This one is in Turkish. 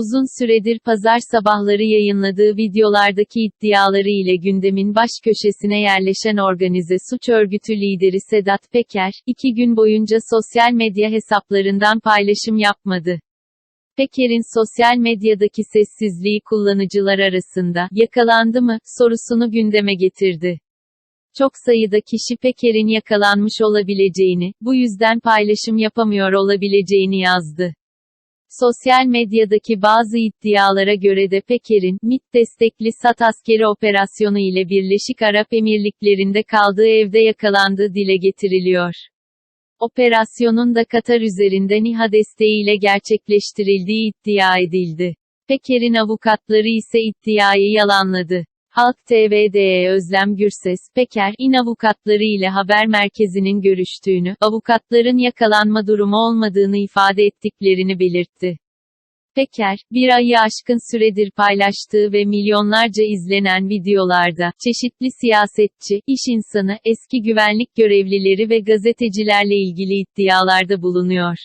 Uzun süredir pazar sabahları yayınladığı videolardaki iddiaları ile gündemin baş köşesine yerleşen organize suç örgütü lideri Sedat Peker, iki gün boyunca sosyal medya hesaplarından paylaşım yapmadı. Peker'in sosyal medyadaki sessizliği kullanıcılar arasında yakalandı mı sorusunu gündeme getirdi. Çok sayıda kişi Peker'in yakalanmış olabileceğini, bu yüzden paylaşım yapamıyor olabileceğini yazdı. Sosyal medyadaki bazı iddialara göre de Peker'in, MİT destekli SAT askeri operasyonu ile Birleşik Arap Emirlikleri'nde kaldığı evde yakalandığı dile getiriliyor. Operasyonun da Katar üzerinden İHA desteğiyle gerçekleştirildiği iddia edildi. Peker'in avukatları ise iddiayı yalanladı. Halk TV'de Özlem Gürses, Peker, İN avukatları ile haber merkezinin görüştüğünü, avukatların yakalanma durumu olmadığını ifade ettiklerini belirtti. Peker, bir ayı aşkın süredir paylaştığı ve milyonlarca izlenen videolarda, çeşitli siyasetçi, iş insanı, eski güvenlik görevlileri ve gazetecilerle ilgili iddialarda bulunuyor.